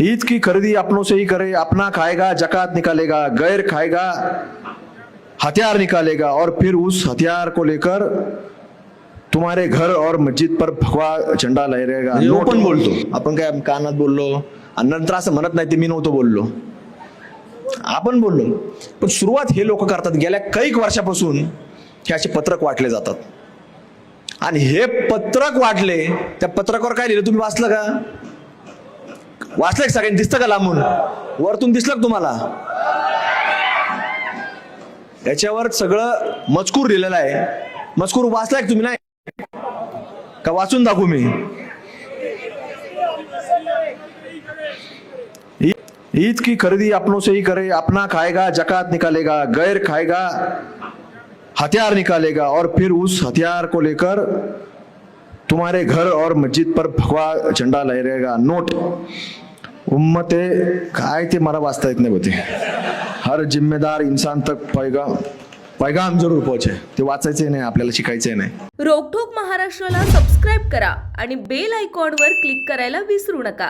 ईद की खरीदी अपनों से ही करे अपना खाएगा जक़ात निकालेगा गैर खाएगा हथियार निकालेगा और फिर उस हथियार को लेकर तुम्हारे घर और मस्जिद पर भगवा झंडा लहरेगा ओपन बोलतो। आपण काय कानात बोललो आणि नंतर असं म्हणत नाही ते मी नव्हतो बोललो। आपण बोललो। पण सुरुवात हे लोक करतात गेल्या कैक वर्षापासून हे असे पत्रक वाटले जातात. आणि हे पत्रक वाटले त्या पत्रकावर काय लिहिलं? तुम्ही वाचलं का? वाचलं का सगळ्यांनी? दिसतं का लांबून? वरतून दिसलं का तुम्हाला? याच्यावर सगळं मजकूर लिहिलेलं आहे. मजकूर वाचलाय तुम्ही? नाही. का वाचून दाखवू मी? ईद- ईद की खरीदी अपनों से ही करे. अपना खाएगा जक़ात निकालेगा गैर खाएगा हथियार निकालेगा और फिर उस हथियार को लेकर तुम्हारे घर और मस्जिद पर भगवा झंडा लहरेगा। नोट। उम्मते काय ते मला वाचता येत नाही होते हर जिम्मेदार इन्सान तक पैगाम पैगाम जरूर पोहोचे ते वाचायचे नाही आपल्याला शिकायचे नाही. रोकठोक महाराष्ट्राला सबस्क्राईब करा आणि बेल आयकॉनवर क्लिक करायला विसरू नका.